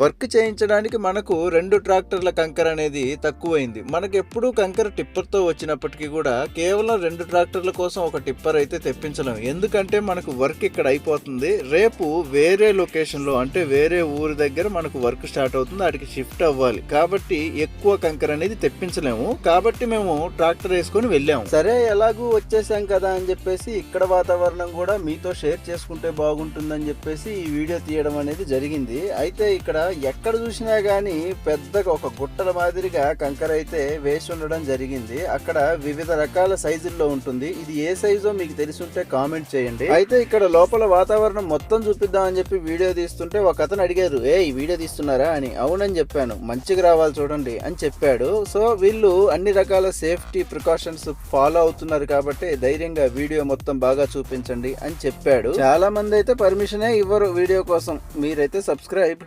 Work చేయించడానికి మనకు రెండు ట్రాక్టర్ల కంకర అనేది తక్కువైంది. మనకు ఎప్పుడూ కంకర టిప్పర్తో వచ్చినప్పటికీ కూడా కేవలం రెండు ట్రాక్టర్ల కోసం ఒక టిప్పర్ అయితే తెప్పించలేం. ఎందుకంటే మనకు వర్క్ ఇక్కడ అయిపోతుంది. రేపు వేరే లొకేషన్లో అంటే వేరే ఊరి దగ్గర మనకు వర్క్ స్టార్ట్ అవుతుంది. వాటికి షిఫ్ట్ అవ్వాలి. కాబట్టి ఎక్కువ కంకర అనేది తెప్పించలేము. కాబట్టి మేము ట్రాక్టర్ వేసుకొని వెళ్ళాము సరే ఎలాగూ వచ్చేసాం కదా అని చెప్పేసి ఇక్కడ వాతావరణం కూడా మీతో షేర్ చేసుకుంటే బాగుంటుందని చెప్పేసి ఈ వీడియో తీయడం అనేది జరిగింది. అయితే ఇక్కడ ఎక్కడ చూసినా కానీ పెద్దగా ఒక గుట్టల మాదిరిగా కంకర అయితే వేసి ఉండడం జరిగింది. అక్కడ వివిధ రకాల సైజుల్లో ఉంటుంది. ఇది ఏ సైజో మీకు తెలిసి ఉంటే కామెంట్ చేయండి. అయితే ఇక్కడ లోపల వాతావరణం మొత్తం చూపిద్దాం అని చెప్పి వీడియో తీస్తుంటే ఒక అతను అడిగారు ఏ ఈ వీడియో తీస్తున్నారా? అని. అవునని చెప్పాను. మంచిగా రావాలి చూడండి. అని చెప్పాడు. సో వీళ్ళు అన్ని రకాల సేఫ్టీ ప్రికాషన్స్ ఫాలో అవుతున్నారు కాబట్టి ధైర్యంగా వీడియో మొత్తం బాగా చూపించండి అని చెప్పాడు. చాలా మంది అయితే పర్మిషనే ఇవ్వరు వీడియో కోసం. మీరైతే సబ్స్క్రైబ్